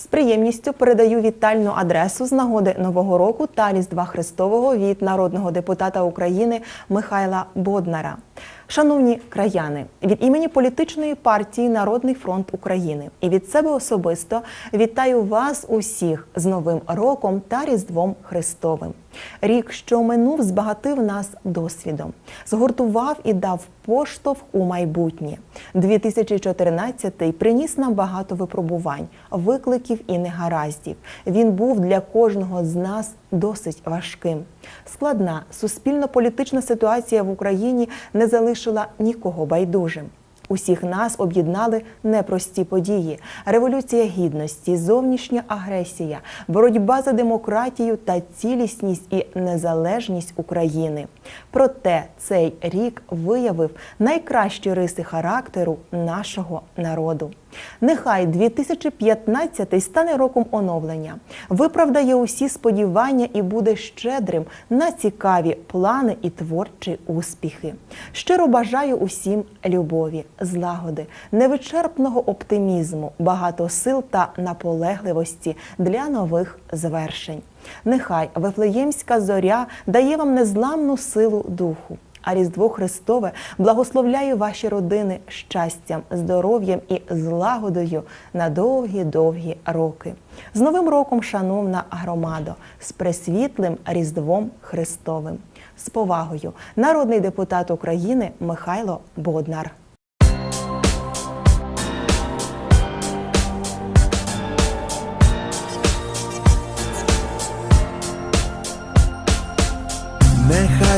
З приємністю передаю вітальну адресу з нагоди Нового року та Різдва Христового від народного депутата України Михайла Боднара. Шановні краяни, від імені політичної партії Народний фронт України і від себе особисто вітаю вас усіх з Новим роком та Різдвом Христовим. Рік, що минув, збагатив нас досвідом, згуртував і дав поштовх у майбутнє. 2014 приніс нам багато випробувань, викликів і негараздів. Він був для кожного з нас досить важким. Складна суспільно-політична ситуація в Україні не залишила нікого байдужим. Усіх нас об'єднали непрості події: революція гідності, зовнішня агресія, боротьба за демократію та цілісність і незалежність України. Проте цей рік виявив найкращі риси характеру нашого народу. Нехай 2015 стане роком оновлення, виправдає усі сподівання і буде щедрим на цікаві плани і творчі успіхи. Щиро бажаю усім любові, злагоди, невичерпного оптимізму, багато сил та наполегливості для нових звершень. Нехай Вифлеємська зоря дає вам незламну силу духу. А Різдво Христове благословляє ваші родини щастям, здоров'ям і злагодою на довгі-довгі роки. З Новим роком, шановна громадо, з пресвітлим Різдвом Христовим. З повагою, народний депутат України Михайло Боднар.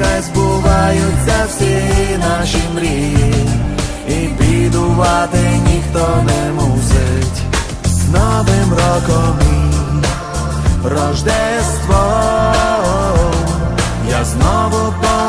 Нехай збуваються всі наші мрії, і бідувати ніхто не мусить. З Новим роком і Рождество, я знову повертаюсь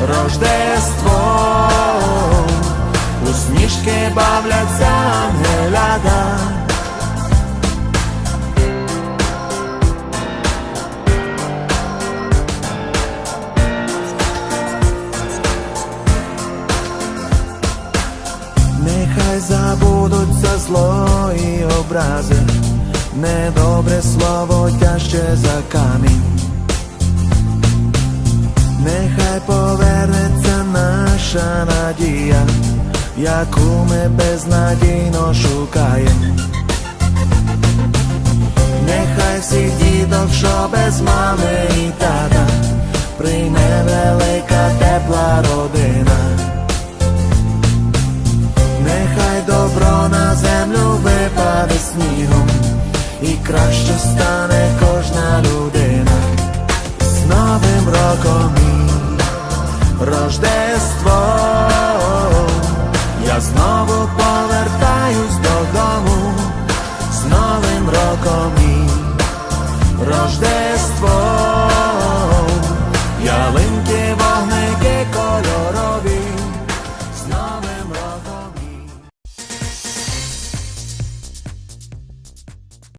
Рождество. Усмішки бавляться ангеляда Нехай забудуться зло і образи, недобре слово тяжче за камінь. Нехай повернеться наша надія, яку ми безнадійно шукаємо. Нехай всіх діток, що без мами і тата, прийме велика тепла родина. Нехай добро на землю випаде снігом, і краще стане кожна людина. З Новим роком Рождество, я знову повертаюсь додому, з Новим роком і Рождество.